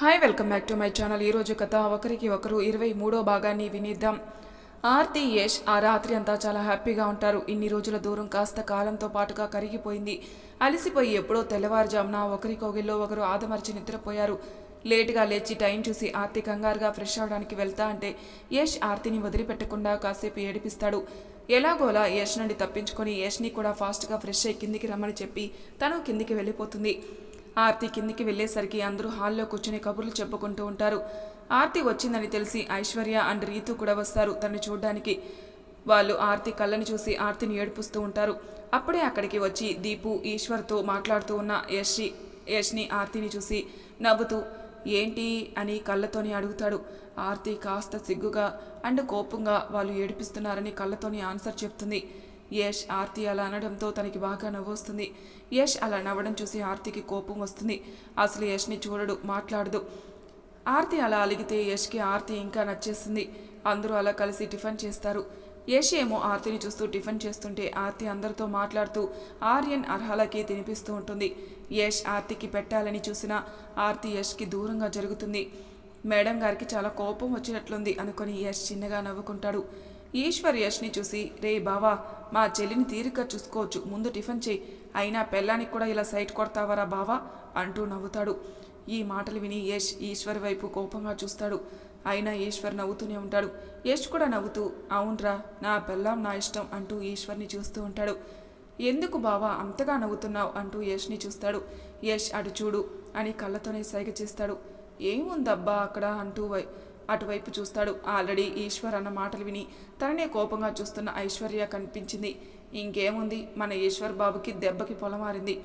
Hi welcome back to my channel ఈరోజు కథ ఒకరికి ఒకరు ఇరవై మూడో భాగాన్ని వినిద్దాం. ఆర్తి యష్ ఆ రాత్రి అంతా చాలా హ్యాపీగా ఉంటారు. ఇన్ని రోజుల దూరం కాస్త కాలంతో పాటుగా కరిగిపోయింది. అలసిపోయి ఎప్పుడో తెల్లవారుజామున ఒకరికొగిల్లో ఒకరు ఆదమర్చి నిద్రపోయారు. లేటుగా లేచి టైం చూసి ఆర్తి కంగారుగా ఫ్రెష్ అవడానికి వెళ్తా అంటే యష్ ఆర్తిని వదిలిపెట్టకుండా కాసేపు ఏడిపిస్తాడు. ఎలాగోలా యష్ నుండి తప్పించుకొని యష్ని కూడా ఫాస్ట్గా ఫ్రెష్ అయ్యి కిందికి రమ్మని చెప్పి తను కిందికి వెళ్ళిపోతుంది. ఆర్తి కిందికి వెళ్ళేసరికి అందరూ హాల్లో కూర్చుని కబుర్లు చెప్పుకుంటూ ఉంటారు. ఆర్తి వచ్చిందని తెలిసి ఐశ్వర్య అండ్ రీతు కూడా వస్తారు తను చూడ్డానికి. వాళ్ళు ఆర్తి కళ్ళని చూసి ఆర్తిని ఏడిపిస్తూ ఉంటారు. అప్పుడే అక్కడికి వచ్చి దీపు ఈశ్వర్తో మాట్లాడుతూ ఉన్న యశ్ని యశ్ని ఆర్తిని చూసి నవ్వుతూ ఏంటి? అని కళ్ళతోని అడుగుతాడు. ఆర్తి కాస్త సిగ్గుగా అండ్ కోపంగా వాళ్ళు ఏడిపిస్తున్నారని కళ్ళతోని ఆన్సర్ చెప్తుంది. యష్ ఆర్తి అలా అనడంతో తనకి బాగా నవ్వొస్తుంది యష్ అలా నవ్వడం చూసి ఆర్తికి కోపం వస్తుంది. అసలు యష్ని చూడడు మాట్లాడదు. ఆర్తి అలా అలిగితే యష్కి ఆర్తి ఇంకా నచ్చేస్తుంది. అందరూ అలా కలిసి టిఫిన్ చేస్తారు. యష్ ఏమో ఆర్తిని చూస్తూ టిఫిన్ చేస్తుంటే ఆర్తి అందరితో మాట్లాడుతూ ఆర్యన్ అర్హలకి తినిపిస్తూ ఉంటుంది. యష్ ఆర్తికి పెట్టాలని చూసినా ఆర్తి యష్కి దూరంగా జరుగుతుంది. మేడం గారికి చాలా కోపం వచ్చినట్లుంది అనుకుని యష్ చిన్నగా నవ్వుకుంటాడు. ఈశ్వర్ యష్ని చూసి రే బావా మా చెల్లిని తీరిక చూసుకోవచ్చు ముందు టిఫిన్ చేయి. అయినా పెళ్ళానికి కూడా ఇలా సైట్ కొడతావరా బావా? అంటూ నవ్వుతాడు. ఈ మాటలు విని యష్ ఈశ్వర్ వైపు కోపంగా చూస్తాడు. అయినా ఈశ్వర్ నవ్వుతూనే ఉంటాడు. యష్ కూడా నవ్వుతూ అవునరా నా పెళ్ళాం నా ఇష్టం అంటూ ఈశ్వర్ని చూస్తూ ఉంటాడు. ఎందుకు బావా అంతగా నవ్వుతున్నావు? అంటూ యష్ని చూస్తాడు. యష్ అటు చూడు అని కళ్ళతోనే సైగ చేస్తాడు. ఏముందబ్బా అక్కడ? అంటూ వై అటువైపు చూస్తాడు. ఆల్రెడీ ఈశ్వర్ అన్న మాటలు విని తననే కోపంగా చూస్తున్న ఐశ్వర్య కనిపించింది. ఇంకేముంది? మన ఈశ్వర్ బాబుకి దెబ్బకి పొలమారింది.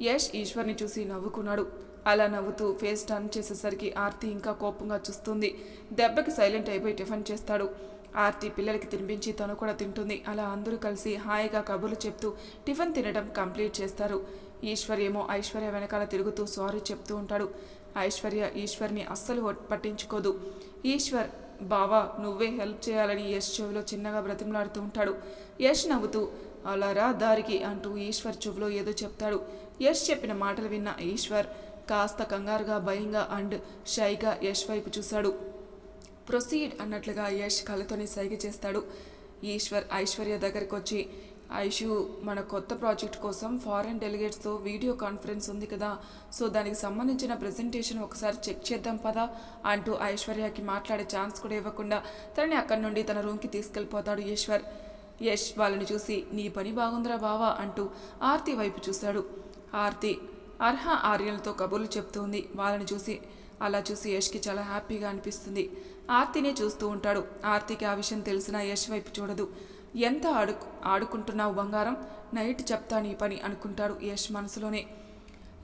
యష్ ఈశ్వర్ని చూసి నవ్వుకున్నాడు. అలా నవ్వుతూ ఫేస్ టర్న్ చేసేసరికి ఆర్తి ఇంకా కోపంగా చూస్తుంది. దెబ్బకి సైలెంట్ అయిపోయి టిఫిన్ చేస్తాడు. ఆర్తి పిల్లలకి తినిపించి తను కూడా తింటుంది. అలా అందరూ కలిసి హాయిగా కబుర్లు చెప్తూ టిఫిన్ తినడం కంప్లీట్ చేస్తారు. ఈశ్వర్ ఏమో ఐశ్వర్య వెనకాల తిరుగుతూ సారీ చెప్తూ ఉంటాడు. ఐశ్వర్య ఈశ్వర్ని అస్సలు పట్టించుకోదు. ఈశ్వర్ బావా నువ్వే హెల్ప్ చేయాలని యశ్ చెవిలో చిన్నగా బ్రతిమలాడుతూ ఉంటాడు. యశ్ నవ్వుతూ అలా రా దారికి అంటూ ఈశ్వర్ చెవిలో ఏదో చెప్తాడు. యశ్ చెప్పిన మాటలు విన్న ఈశ్వర్ కాస్త కంగారుగా భయంగా అండ్ షైగా యశ్ వైపు చూశాడు. ప్రొసీడ్ అన్నట్లుగా యష్ కళ్ళతోనే సైగ చేస్తాడు. ఈశ్వర్ ఐశ్వర్య దగ్గరకు వచ్చి ఐషు మన కొత్త ప్రాజెక్ట్ కోసం ఫారెన్ డెలిగేట్స్తో వీడియో కాన్ఫరెన్స్ ఉంది కదా. సో దానికి సంబంధించిన ప్రెజెంటేషన్ ఒకసారి చెక్ చేద్దాం పదా అంటూ ఐశ్వర్యకి మాట్లాడే ఛాన్స్ కూడా ఇవ్వకుండా తనని అక్కడి నుండి తన రూమ్కి తీసుకెళ్ళిపోతాడు ఈశ్వర్. యష్ వాళ్ళని చూసి నీ పని బాగుందిరా బావా అంటూ ఆర్తి వైపు చూశాడు ఆర్తి అర్హ ఆర్యలతో కబుర్లు చెప్తుంది. వాళ్ళని చూసి అలా చూసి యష్కి చాలా హ్యాపీగా అనిపిస్తుంది. ఆర్తినే చూస్తూ ఉంటాడు. ఆర్తికి ఆ విషయం తెలిసిన యష్ వైపు చూడదు. ఎంత ఆడు ఆడుకుంటున్నావు బంగారం? నైట్ చెప్తా నీ పని అనుకుంటాడు యష్ మనసులోనే.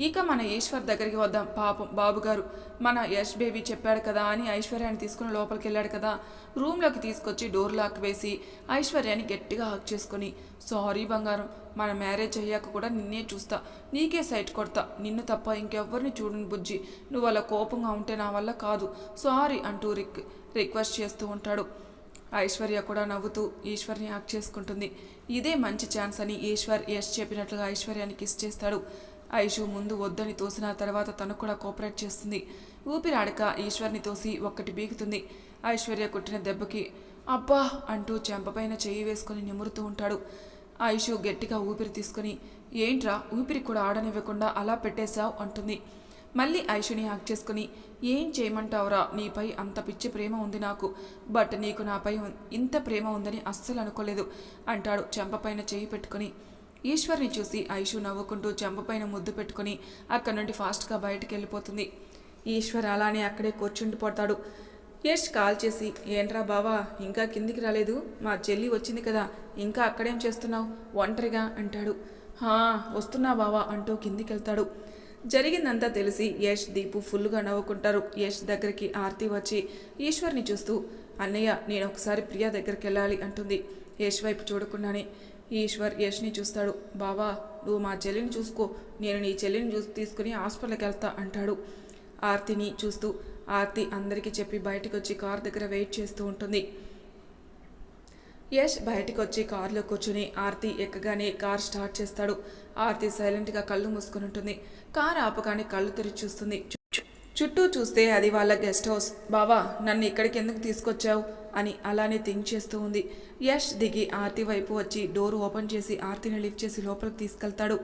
ఇక మన ఈశ్వర్ దగ్గరికి వద్దాం. పాపం బాబుగారు మన యష్ బేబీ చెప్పాడు కదా అని ఐశ్వర్యాన్ని తీసుకుని లోపలికి వెళ్ళాడు కదా. రూమ్లోకి తీసుకొచ్చి డోర్ లాక్ వేసి ఐశ్వర్యాన్ని గట్టిగా హక్ చేసుకుని సారీ బంగారం మన మ్యారేజ్ అయ్యాక కూడా నిన్నే చూస్తా. నీకే సైట్ కొడతా. నిన్ను తప్ప ఇంకెవ్వరిని చూడని బుజ్జి. నువ్వు అలా కోపంగా ఉంటే నా వల్ల కాదు. సారీ అంటూ రిక్ రిక్వెస్ట్ చేస్తూ ఉంటాడు. ఐశ్వర్య కూడా నవ్వుతూ ఈశ్వర్ని హక్ చేసుకుంటుంది. ఇదే మంచి ఛాన్స్ అని ఈశ్వర్ యష్ చెప్పినట్లుగా ఐశ్వర్యాన్ని కిస్ చేస్తాడు. ఐషు ముందు వద్దని తోసిన తర్వాత తను కూడా కోఆపరేట్ చేస్తుంది. ఊపిరాడక ఈశ్వర్ని తోసి ఒక్కటి బీగుతుంది. ఐశ్వర్య కుట్టిన దెబ్బకి అబ్బా అంటూ చెంపపైన చెయ్యి వేసుకొని నిమురుతూ ఉంటాడు. ఐషు గట్టిగా ఊపిరి తీసుకొని ఏంట్రా? ఊపిరి కూడా ఆడనివ్వకుండా అలా పెట్టేశావు? అంటుంది. మళ్ళీ ఐషుని హక్ చేసుకుని ఏం చేయమంటావురా? నీపై అంత పిచ్చి ప్రేమ ఉంది నాకు. బట్ నీకు నాపై ఇంత ప్రేమ ఉందని అస్సలు అనుకోలేదు అంటాడు చెంపపైన చేయి పెట్టుకొని. ఈశ్వర్ని చూసి ఐషు నవ్వుకుంటూ చెంపపైన ముద్దు పెట్టుకొని అక్కడి నుండి ఫాస్ట్గా బయటికి వెళ్ళిపోతుంది. ఈశ్వర్ అలానే అక్కడే కూర్చుండిపోతాడు యష్ కాల్ చేసి ఏంట్రా బావా ఇంకా కిందికి రాలేదు. మా చెల్లి వచ్చింది కదా ఇంకా అక్కడేం చేస్తున్నావు? ఒంటరిగా అంటాడు. హా వస్తున్నా బావా అంటూ కిందికి వెళ్తాడు జరిగిందంతా తెలిసి యష్ దీపు ఫుల్గా నవ్వుకుంటారు. యష్ దగ్గరికి ఆర్తి వచ్చి ఈశ్వర్ని చూస్తూ అన్నయ్య నేను ఒకసారి ప్రియా దగ్గరికి వెళ్ళాలి అంటుంది. యష్ వైపు చూడకుండానే ఈశ్వర్ యష్ని చూస్తాడు. బావా నువ్వు మా చెల్లిని చూసుకో నేను నీ చెల్లిని చూసి తీసుకుని హాస్పిటల్కి వెళ్తా అంటాడు. ఆర్తిని చూస్తూ ఆర్తి అందరికీ చెప్పి బయటకు వచ్చి కార్ దగ్గర వెయిట్ చేస్తూ ఉంటుంది. యష్ బయటికి వచ్చి కారులో కూర్చుని ఆర్తి ఎక్కగానే కార్ స్టార్ట్ చేస్తాడు. ఆర్తి సైలెంట్గా కళ్ళు మూసుకుని ఉంటుంది కార్ ఆపగానే కళ్ళు తెరిచి చూస్తుంది. చుట్టూ చూస్తే అది వాళ్ళ గెస్ట్ హౌస్. బావా నన్ను ఇక్కడికి ఎందుకు తీసుకొచ్చావు? అని అలానే థింక్ చేస్తూ ఉంది. యష్ దిగి ఆర్తి వైపు వచ్చి డోర్ ఓపెన్ చేసి ఆర్తిని లిఫ్ట్ చేసి లోపలికి తీసుకెళ్తాడు.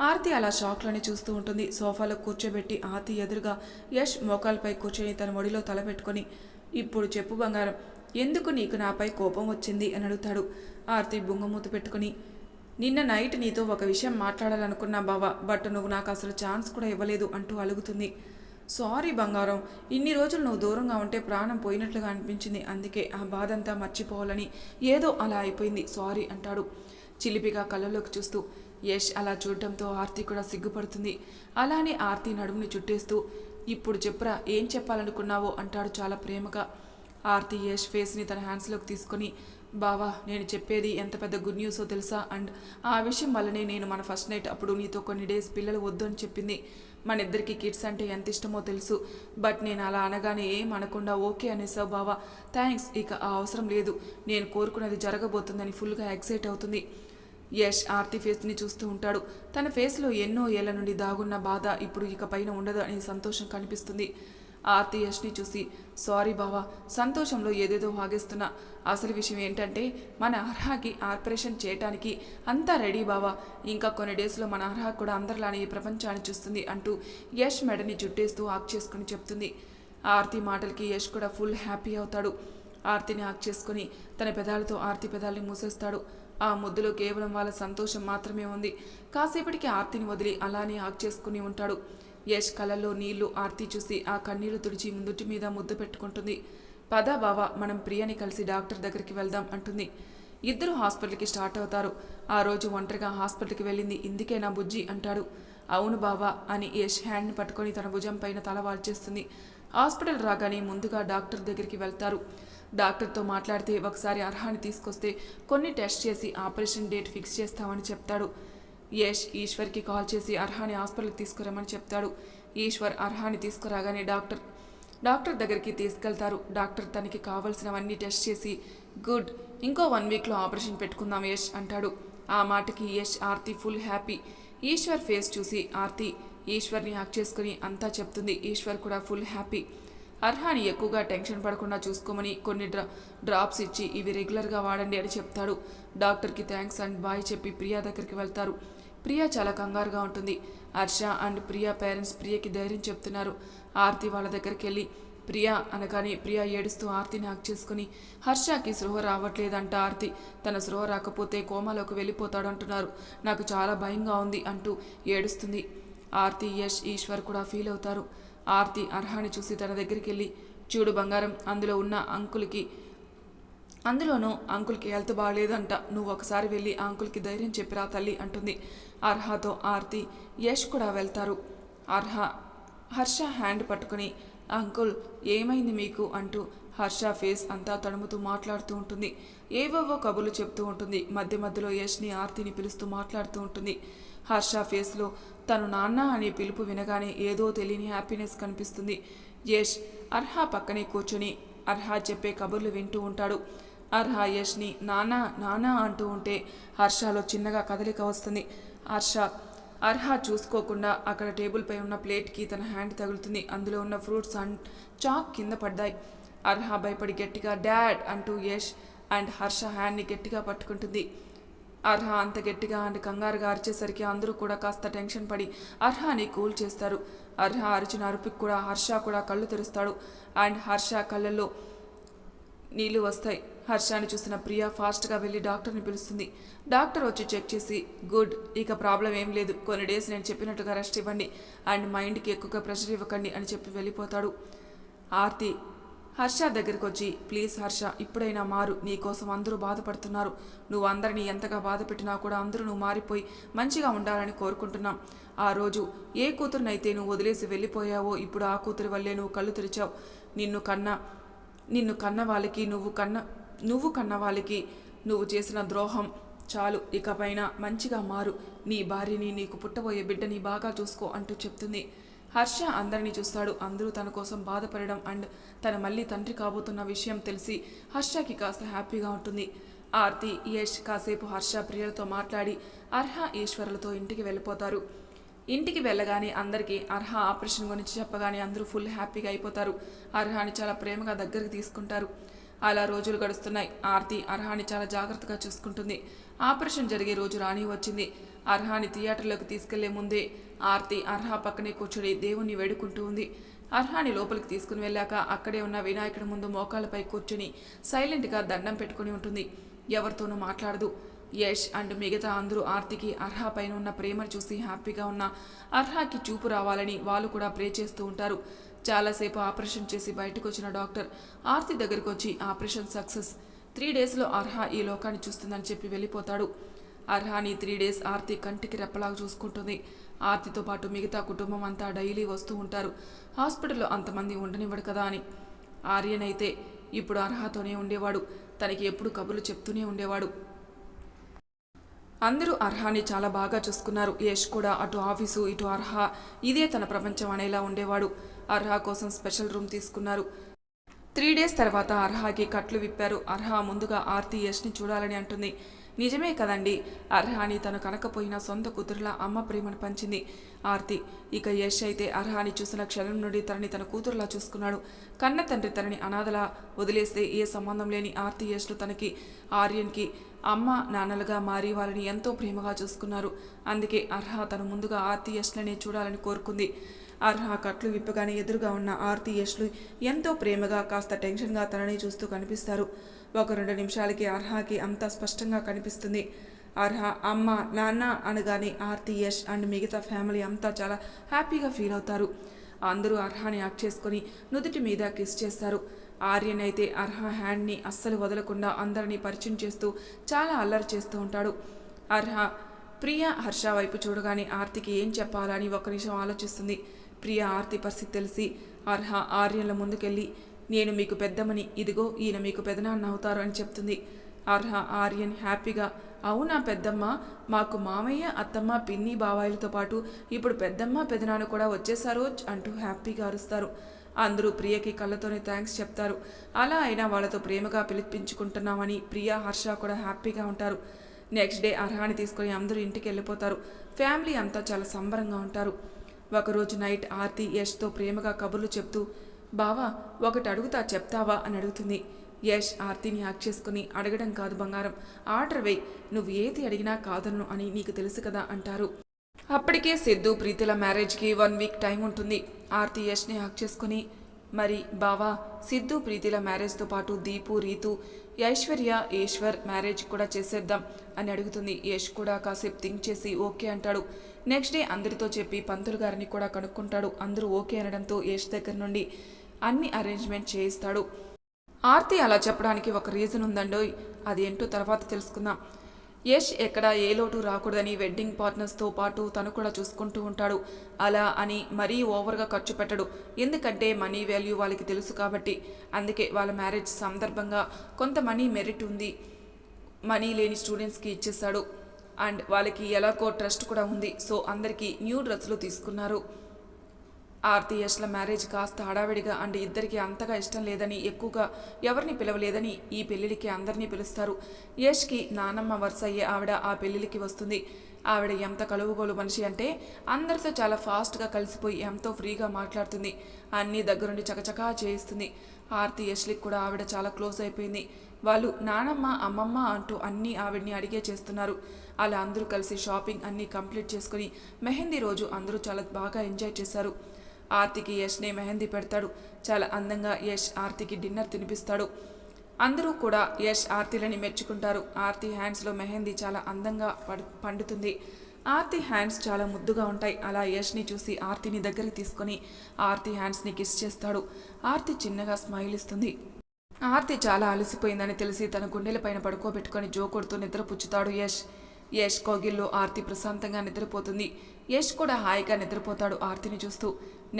ఆర్తి అలా షాక్లోనే చూస్తూ ఉంటుంది. సోఫాలో కూర్చోబెట్టి ఆర్తి ఎదురుగా యష్ మోకాలపై కూర్చొని తన ఒడిలో తలపెట్టుకొని ఇప్పుడు చెప్పు బంగారం ఎందుకు నీకు నాపై కోపం వచ్చింది? అని అడుగుతాడు. ఆర్తి బుంగమూత పెట్టుకుని నిన్న నైట్ నీతో ఒక విషయం మాట్లాడాలనుకున్నా బావా బట్ నువ్వు నాకు అసలు ఛాన్స్ కూడా ఇవ్వలేదు అంటూ అలుగుతుంది. సారీ బంగారం ఇన్ని రోజులు నువ్వు దూరంగా ఉంటే ప్రాణం పోయినట్లుగా అనిపించింది. అందుకే ఆ బాధ అంతా మర్చిపోవాలని ఏదో అలా అయిపోయింది. సారీ అంటాడు. చిలిపిగా కళ్ళలోకి చూస్తూ యష్ అలా చూడటంతో ఆర్తి కూడా సిగ్గుపడుతుంది. అలానే ఆర్తి నడుముని చుట్టేస్తూ ఇప్పుడు చెప్పురా ఏం చెప్పాలనుకున్నావో అంటాడు చాలా ప్రేమగా. ఆర్తి యష్ ఫేస్ని తన హ్యాండ్స్లోకి తీసుకొని బావా నేను చెప్పేది ఎంత పెద్ద గుడ్ న్యూసో తెలుసా? అండ్ ఆ విషయం వల్లనే నేను మన ఫస్ట్ నైట్ అప్పుడు నీతో కొన్ని డేస్ పిల్లలు వద్దు అని చెప్పింది. మన ఇద్దరికి కిడ్స్ అంటే ఎంత ఇష్టమో తెలుసు. బట్ నేను అలా అనగానే ఏం అనకుండా ఓకే అనేసావు బావా. థ్యాంక్స్ ఇక ఆ అవసరం లేదు. నేను కోరుకున్నది జరగబోతుందని ఫుల్గా ఎక్సైట్ అవుతుంది. యష్ ఆర్తి ఫేస్ని చూస్తూ ఉంటాడు. తన ఫేస్లో ఎన్నో ఏళ్ళ నుండి దాగున్న బాధ ఇప్పుడు ఇక పైన ఉండదు అనే సంతోషం కనిపిస్తుంది. ఆర్తి యష్ని చూసి సారీ బావా సంతోషంలో ఏదేదో వాగిస్తున్నా. అసలు విషయం ఏంటంటే మన అర్హాకి ఆపరేషన్ చేయటానికి అంతా రెడీ బావా. ఇంకా కొన్ని డేస్లో మన అర్హ కూడా అందరిలానే ఈ ప్రపంచాన్ని చూస్తుంది అంటూ యష్ మెడని జుట్టేస్తూ ఆక్ చేసుకుని చెప్తుంది. ఆర్తి మాటలకి యష్ కూడా ఫుల్ హ్యాపీ అవుతాడు. ఆర్తిని ఆక్ చేసుకుని తన పెదాలతో ఆర్తి పెదాల్ని మూసేస్తాడు. ఆ ముద్దులో కేవలం వాళ్ళ సంతోషం మాత్రమే ఉంది. కాసేపటికి ఆర్తిని వదిలి అలానే ఆక్ చేసుకుని ఉంటాడు. యష్ కలలో నీళ్ళు ఆర్తి చూసి ఆ కన్నీళ్ళు తుడిచి ముందుటి మీద ముద్దు పెట్టుకుంటుంది. పద బావ మనం ప్రియని కలిసి డాక్టర్ దగ్గరికి వెళ్దాం అంటుంది. ఇద్దరు హాస్పిటల్కి స్టార్ట్ అవుతారు. ఆ రోజు ఒంటరిగా హాస్పిటల్కి వెళ్ళింది ఇందుకే నా బుజ్జి అంటాడు. అవును బావా అని యష్ హ్యాండ్ని పట్టుకొని తన భుజం పైన తల వాల్చేస్తుంది. హాస్పిటల్ రాగానే ముందుగా డాక్టర్ దగ్గరికి వెళ్తారు. డాక్టర్తో మాట్లాడితే ఒకసారి అర్హాన్ని తీసుకొస్తే కొన్ని టెస్ట్ చేసి ఆపరేషన్ డేట్ ఫిక్స్ చేస్తామని చెప్తాడు. యష్ ఈశ్వర్కి కాల్ చేసి అర్హాని హాస్పిటల్కి తీసుకురమ్మని చెప్తాడు. ఈశ్వర్ అర్హాని తీసుకురాగానే డాక్టర్ డాక్టర్ దగ్గరికి తీసుకెళ్తారు. డాక్టర్ తనకి కావలసినవన్నీ టెస్ట్ చేసి గుడ్ ఇంకో వన్ వీక్లో ఆపరేషన్ పెట్టుకుందాం యష్ అంటాడు. ఆ మాటకి Yash Aarti full happy. Eshwar face చూసి ఆర్తి ఈశ్వర్ని హక్ చేసుకుని అంతా చెప్తుంది. ఈశ్వర్ కూడా ఫుల్ హ్యాపీ. అర్హాని ఎక్కువగా టెన్షన్ పడకుండా చూసుకోమని కొన్ని డ్రా డ్రాప్స్ ఇచ్చి ఇవి రెగ్యులర్గా వాడండి అని చెప్తాడు. డాక్టర్కి థ్యాంక్స్ అండ్ బాయ్ చెప్పి ప్రియా దగ్గరికి వెళ్తారు. ప్రియా చాలా కంగారుగా ఉంటుంది. హర్ష అండ్ ప్రియా పేరెంట్స్ ప్రియకి ధైర్యం చెప్తున్నారు. ఆర్తి వాళ్ళ దగ్గరికి వెళ్ళి ప్రియా అనగానే ప్రియా ఏడుస్తూ ఆర్తిని హక్ చేసుకుని హర్షకి సృహ రావట్లేదంట ఆర్తి. తన సృహ రాకపోతే కోమాలోకి వెళ్ళిపోతాడు అంటున్నారు నాకు చాలా భయంగా ఉంది అంటూ ఏడుస్తుంది. ఆర్తి యష్ ఈశ్వర్ కూడా ఫీల్ అవుతారు. ఆర్తి అర్హాని చూసి తన దగ్గరికి వెళ్ళి చూడు బంగారం అందులో ఉన్న అంకుల్కి అందులోనూ అంకుల్కి హెల్త్ బాగాలేదంట. నువ్వు ఒకసారి వెళ్ళి అంకుల్కి ధైర్యం చెప్పిరా తల్లి అంటుంది. అర్హతో ఆర్తి యష్ కూడా వెళ్తారు. అర్హ హర్ష హ్యాండ్ పట్టుకుని అంకుల్ ఏమైంది మీకు? అంటూ హర్ష ఫేస్ అంతా తడుముతూ మాట్లాడుతూ ఉంటుంది. ఏవేవో కబుర్లు చెప్తూ ఉంటుంది. మధ్య మధ్యలో యష్ని ఆర్తిని పిలుస్తూ మాట్లాడుతూ ఉంటుంది. హర్ష ఫేస్లో తను నాన్న అనే పిలుపు వినగానే ఏదో తెలియని హ్యాపీనెస్ కనిపిస్తుంది. యష్ అర్హ పక్కనే కూర్చొని అర్హ చెప్పే కబుర్లు వింటూ ఉంటాడు. అర్హా యష్ని నానా నానా అంటూ ఉంటే హర్షలో చిన్నగా కదలిక వస్తుంది. హర్ష అర్హ చూసుకోకుండా అక్కడ టేబుల్పై ఉన్న ప్లేట్కి తన హ్యాండ్ తగులుతుంది. అందులో ఉన్న ఫ్రూట్స్ అండ్ చాక్ కింద పడ్డాయి. అర్హ భయపడి గట్టిగా డాడ్ అంటూ యష్ అండ్ హర్ష హ్యాండ్ని గట్టిగా పట్టుకుంటుంది. అర్హ అంత గట్టిగా అండ్ కంగారుగా అరిచేసరికి అందరూ కూడా కాస్త టెన్షన్ పడి అర్హాని కూల్ చేస్తారు. అర్హ అరిచిన అరుపుకి కూడా హర్ష కూడా కళ్ళు తెరుస్తాడు. అండ్ హర్ష కళ్ళల్లో నీళ్ళు వస్తాయి. హర్షాన్ని చూసిన ప్రియా ఫాస్ట్గా వెళ్ళి డాక్టర్ని పిలుస్తుంది. డాక్టర్ వచ్చి చెక్ చేసి గుడ్ ఇక ప్రాబ్లం ఏం లేదు. కొన్ని డేస్ నేను చెప్పినట్టుగా రెస్ట్ ఇవ్వండి. అండ్ మైండ్కి ఎక్కువగా ప్రెషర్ ఇవ్వకండి అని చెప్పి వెళ్ళిపోతాడు. ఆర్తి హర్ష దగ్గరికి వచ్చి ప్లీజ్ హర్ష ఇప్పుడైనా మారు. నీకోసం అందరూ బాధపడుతున్నారు. నువ్వు అందరినీ ఎంతగా బాధ పెట్టినా కూడా అందరూ నువ్వు మారిపోయి మంచిగా ఉండాలని కోరుకుంటున్నాం. ఆ రోజు ఏ కూతురునైతే నువ్వు వదిలేసి వెళ్ళిపోయావో ఇప్పుడు ఆ కూతురు వల్లే నువ్వు కళ్ళు తెరిచావు. నిన్ను కన్నా నిన్ను కన్న వాళ్ళకి నువ్వు కన్న నువ్వు కన్న వాళ్ళకి నువ్వు చేసిన ద్రోహం చాలు ఇకపైన మంచిగా మారు. నీ భార్యని నీకు పుట్టబోయే బిడ్డని బాగా చూసుకో అంటూ చెప్తుంది. హర్ష అందరినీ చూస్తాడు. అందరూ తన కోసం బాధపడడం అండ్ తన మళ్ళీ తండ్రి కాబోతున్న విషయం తెలిసి హర్షకి కాస్త హ్యాపీగా ఉంటుంది. ఆర్తి యష్ కాసేపు హర్ష ప్రియలతో మాట్లాడి అర్హ ఈశ్వరులతో ఇంటికి వెళ్ళిపోతారు. ఇంటికి వెళ్ళగానే అందరికీ అర్హ ఆపరేషన్ గురించి చెప్పగానే అందరూ ఫుల్ హ్యాపీగా అయిపోతారు. అర్హాని చాలా ప్రేమగా దగ్గరికి తీసుకుంటారు. అలా రోజులు గడుస్తున్నాయి. ఆర్తి అర్హాని చాలా జాగ్రత్తగా చూసుకుంటుంది. ఆపరేషన్ జరిగే రోజు రాని వచ్చింది. అర్హాని థియేటర్లోకి తీసుకెళ్ళే ముందే ఆర్తి అర్హా పక్కనే కూర్చుని దేవుణ్ణి వేడుకుంటూ ఉంది. అర్హాని లోపలికి తీసుకుని వెళ్ళాక అక్కడే ఉన్న వినాయకుడి ముందు మోకాళ్ళపై కూర్చుని సైలెంట్గా దండం పెట్టుకుని ఉంటుంది. ఎవరితోనూ మాట్లాడదు. యష్ అండ్ మిగతా అందరూ ఆర్తికి అర్హా పైన ఉన్న ప్రేమను చూసి హ్యాపీగా ఉన్న అర్హాకి చూపు రావాలని వాళ్ళు కూడా ప్రే చేస్తూ ఉంటారు. చాలాసేపు ఆపరేషన్ చేసి బయటకు వచ్చిన డాక్టర్ ఆర్తి దగ్గరికి వచ్చి ఆపరేషన్ సక్సెస్. త్రీ డేస్లో అర్హ ఈ లోకాన్ని చూస్తుందని చెప్పి వెళ్ళిపోతాడు. అర్హాని త్రీ డేస్ ఆర్తి కంటికి రెప్పలాగా చూసుకుంటుంది. ఆర్తితో పాటు మిగతా కుటుంబం అంతా డైలీ వస్తూ ఉంటారు. హాస్పిటల్లో అంతమంది ఉండనివ్వడు కదా అని. ఆర్యన్ అయితే ఇప్పుడు అర్హతోనే ఉండేవాడు. తనకి ఎప్పుడు కబుర్లు చెప్తూనే ఉండేవాడు. అందరూ అర్హాని చాలా బాగా చూసుకున్నారు. యష్ కూడా అటు ఆఫీసు ఇటు అర్హ. ఇదే తన ప్రపంచం అనేలా ఉండేవాడు. అర్హా కోసం స్పెషల్ రూమ్ తీసుకున్నారు. త్రీ డేస్ తర్వాత అర్హాకి కట్లు విప్పారు. అర్హా ముందుగా ఆర్తి యష్ని చూడాలని అంటుంది. నిజమే కదండి అర్హాని తను కనకపోయిన సొంత కూతురులా అమ్మ ప్రేమను పంచింది. ఆర్తి ఇక యష్ అయితే అర్హాని చూసిన క్షణం నుండి తనని తన కూతురులా చూసుకున్నాడు. కన్న తండ్రి తనని అనాథలా వదిలేస్తే ఏ సంబంధం లేని ఆర్తి యష్లు తనకి ఆర్యన్కి అమ్మ నాన్నలుగా మారి వాళ్ళని ఎంతో ప్రేమగా చూసుకున్నారు. అందుకే అర్హ తను ముందుగా ఆర్తి యష్లనే చూడాలని కోరుకుంది. అర్హ కట్లు విప్పగానే ఎదురుగా ఉన్న ఆర్తి యష్లు ఎంతో ప్రేమగా కాస్త టెన్షన్గా తనని చూస్తూ కనిపిస్తారు. ఒక రెండు నిమిషాలకి అర్హకి అంతా స్పష్టంగా కనిపిస్తుంది. అర్హ అమ్మ నాన్న అనగానే ఆర్తి యష్ అండ్ మిగతా ఫ్యామిలీ అంతా చాలా హ్యాపీగా ఫీల్ అవుతారు. అందరూ అర్హాని యాక్ట్ చేసుకొని నుదుటి మీద కిస్ చేస్తారు. ఆర్యన్ అయితే అర్హ హ్యాండ్ని అస్సలు వదలకుండా అందరినీ పరిచయం చేస్తూ చాలా అల్లరి చేస్తూ ఉంటాడు. అర్హ ప్రియ హర్ష వైపు చూడగానే ఆర్తికి ఏం చెప్పాలని ఒక నిమిషం ఆలోచిస్తుంది. ప్రియ ఆర్తి పరిస్థితి తెలిసి అర్హ ఆర్యన్ల ముందుకెళ్ళి నేను మీకు పెద్దమని ఇదిగో ఈయన మీకు పెదనాన్న అవుతారు అని చెప్తుంది. అర్హ ఆర్యన్ హ్యాపీగా అవునా పెద్దమ్మ మాకు మామయ్య అత్తమ్మ పిన్ని బావాయిలతో పాటు ఇప్పుడు పెద్దమ్మ పెదనాన్న కూడా వచ్చేసారు అంటూ హ్యాపీగా అరుస్తారు. అందరూ ప్రియకి కళ్ళతోనే థ్యాంక్స్ చెప్తారు. అలా అయినా వాళ్ళతో ప్రేమగా పిలిపించుకుంటున్నామని ప్రియ హర్ష కూడా హ్యాపీగా ఉంటారు. నెక్స్ట్ డే అర్హాని తీసుకొని అందరూ ఇంటికి వెళ్ళిపోతారు. ఫ్యామిలీ అంతా చాలా సంబరంగా ఉంటారు. ఒకరోజు నైట్ ఆర్తి యష్తో ప్రేమగా కబుర్లు చెప్తూ బావా ఒకటి అడుగుతా చెప్తావా? అని అడుగుతుంది. యష్ ఆర్తిని హ్యాక్ చేసుకుని అడగడం కాదు బంగారం ఆర్డర్ వే నువ్వు ఏది అడిగినా కాదను అని నీకు తెలుసు కదా అంటారు. అప్పటికే సిద్ధు ప్రీతిల మ్యారేజ్కి వన్ వీక్ టైం ఉంటుంది. ఆర్తి యష్ని హ్యాక్ చేసుకుని మరి బావా సిద్ధు ప్రీతిల మ్యారేజ్తో పాటు దీపు రీతు ఐశ్వర్య ఈశ్వర్ మ్యారేజ్ కూడా చేసేద్దాం అని అడుగుతుంది. యష్ కూడా కాసేపు థింక్ చేసి ఓకే అంటాడు. నెక్స్ట్ డే అందరితో చెప్పి పంతులు గారిని కూడా కనుక్కుంటాడు. అందరూ ఓకే అనడంతో యష్ దగ్గర నుండి అన్ని అరేంజ్మెంట్ చేయిస్తాడు. ఆర్తి అలా చెప్పడానికి ఒక రీజన్ ఉందండోయ్ అదేంటో తర్వాత తెలుసుకుందాం. యష్ ఎక్కడ ఏ లోటు రాకూడదని వెడ్డింగ్ పార్ట్నర్స్తో పాటు తను కూడా చూసుకుంటూ ఉంటాడు. అలా అని మరీ ఓవర్గా ఖర్చు పెట్టడు. ఎందుకంటే మనీ వాల్యూ వాళ్ళకి తెలుసు కాబట్టి. అందుకే వాళ్ళ మ్యారేజ్ సందర్భంగా కొంత మనీ మెరిట్ ఉంది. మనీ లేని స్టూడెంట్స్కి ఇచ్చేస్తాడు. అండ్ వాళ్ళకి ఎలాగో ట్రస్ట్ కూడా ఉంది. సో అందరికీ న్యూ డ్రెస్సులు తీసుకున్నారు. ఆర్తి యష్ల మ్యారేజ్ కాస్త హడావిడిగా అండ్ ఇద్దరికి అంతగా ఇష్టం లేదని ఎక్కువగా ఎవరిని పిలవలేదని ఈ పెళ్ళిడికి అందరినీ పిలుస్తారు. యష్కి నానమ్మ వరుస అయ్యే ఆవిడ ఆ పెళ్ళికి వస్తుంది. ఆవిడ ఎంత కలువుగోలు మనిషి అంటే అందరితో చాలా ఫాస్ట్గా కలిసిపోయి ఎంతో ఫ్రీగా మాట్లాడుతుంది. అన్నీ దగ్గరుండి చకచకా చేయిస్తుంది. ఆర్తి యష్లికి కూడా ఆవిడ చాలా క్లోజ్ అయిపోయింది. వాళ్ళు నానమ్మ అమ్మమ్మ అంటూ అన్నీ ఆవిడ్ని అడిగే చేస్తున్నారు. అలా అందరూ కలిసి షాపింగ్ అన్నీ కంప్లీట్ చేసుకుని మెహందీ రోజు అందరూ చాలా బాగా ఎంజాయ్ చేశారు. ఆర్తికి యష్నే మెహందీ పెడతాడు. చాలా అందంగా యష్ ఆర్తికి డిన్నర్ తినిపిస్తాడు. అందరూ కూడా యష్ ఆర్తిలని మెచ్చుకుంటారు. ఆర్తి హ్యాండ్స్లో మెహందీ చాలా అందంగా పండుతుంది. ఆర్తి హ్యాండ్స్ చాలా ముద్దుగా ఉంటాయి. అలా యష్ని చూసి ఆర్తిని దగ్గరికి తీసుకొని ఆర్తి హ్యాండ్స్ని కిస్ చేస్తాడు. ఆర్తి చిన్నగా స్మైల్ ఇస్తుంది. ఆర్తి చాలా అలసిపోయిందని తెలిసి తన గుండెలపైన పడుకోబెట్టుకొని జో కొడుతూ నిద్రపుచ్చుతాడు యష్. యష్ కోగిల్లో ఆర్తి ప్రశాంతంగా నిద్రపోతుంది. యష్ కూడా హాయిగా నిద్రపోతాడు ఆర్తిని చూస్తూ.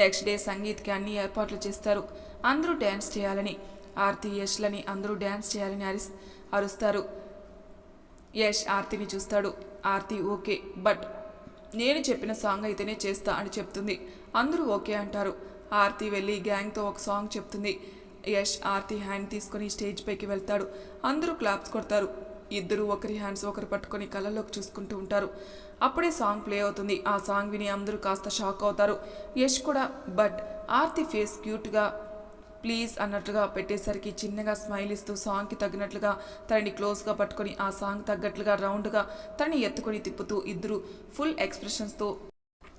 నెక్స్ట్ డే సంగీత్కి అన్ని ఏర్పాట్లు చేస్తారు. అందరూ డ్యాన్స్ చేయాలని. ఆర్తి యష్లని అందరూ డ్యాన్స్ చేయాలని అరిస్ అరుస్తారు. యష్ ఆర్తిని చూస్తాడు. ఆర్తి ఓకే బట్ నేను చెప్పిన సాంగ్ అయితేనే చేస్తా అని చెప్తుంది. అందరూ ఓకే అంటారు. ఆర్తి వెళ్ళి గ్యాంగ్తో ఒక సాంగ్ చెప్తుంది. యష్ ఆర్తి హ్యాండ్ తీసుకొని స్టేజ్ పైకి వెళ్తాడు. అందరూ క్లాప్స్ కొడతారు. ఇద్దరు ఒకరి హ్యాండ్స్ ఒకరు పట్టుకొని కళ్ళలోకి చూసుకుంటూ ఉంటారు. అప్పుడే సాంగ్ ప్లే అవుతుంది. ఆ సాంగ్ విని అందరూ కాస్త షాక్ అవుతారు. యష్ కూడా బట్ ఆర్తి ఫేస్ క్యూట్గా ప్లీజ్ అన్నట్లుగా పెట్టేసరికి చిన్నగా స్మైల్ ఇస్తూ సాంగ్కి తగినట్లుగా తనని క్లోజ్గా పట్టుకొని ఆ సాంగ్ తగ్గట్లుగా రౌండ్గా తనని ఎత్తుకొని తిప్పుతూ ఇద్దరు ఫుల్ ఎక్స్ప్రెషన్స్తో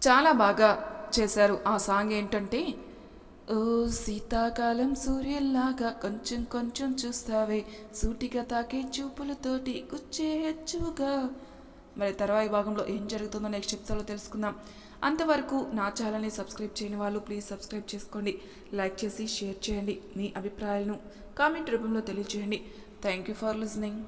చాలా బాగా చేశారు. ఆ సాంగ్ ఏంటంటే ఓ శీతాకాలం సూర్యుల్లాగా కొంచెం కొంచెం చూస్తావే. సూటిగా తాకే చూపులతోటి గుచ్చేయచ్చుగా మరి తర్వాయి భాగంలో ఏం జరుగుతుందో నెక్స్ట్ ఎపిసోడ్లో తెలుసుకుందాం. అంతవరకు నా ఛానల్ని సబ్స్క్రైబ్ చేయని వాళ్ళు ప్లీజ్ సబ్స్క్రైబ్ చేసుకోండి. లైక్ చేసి షేర్ చేయండి మీ అభిప్రాయాలను కామెంట్ రూపంలో తెలియజేయండి. Thank you for listening.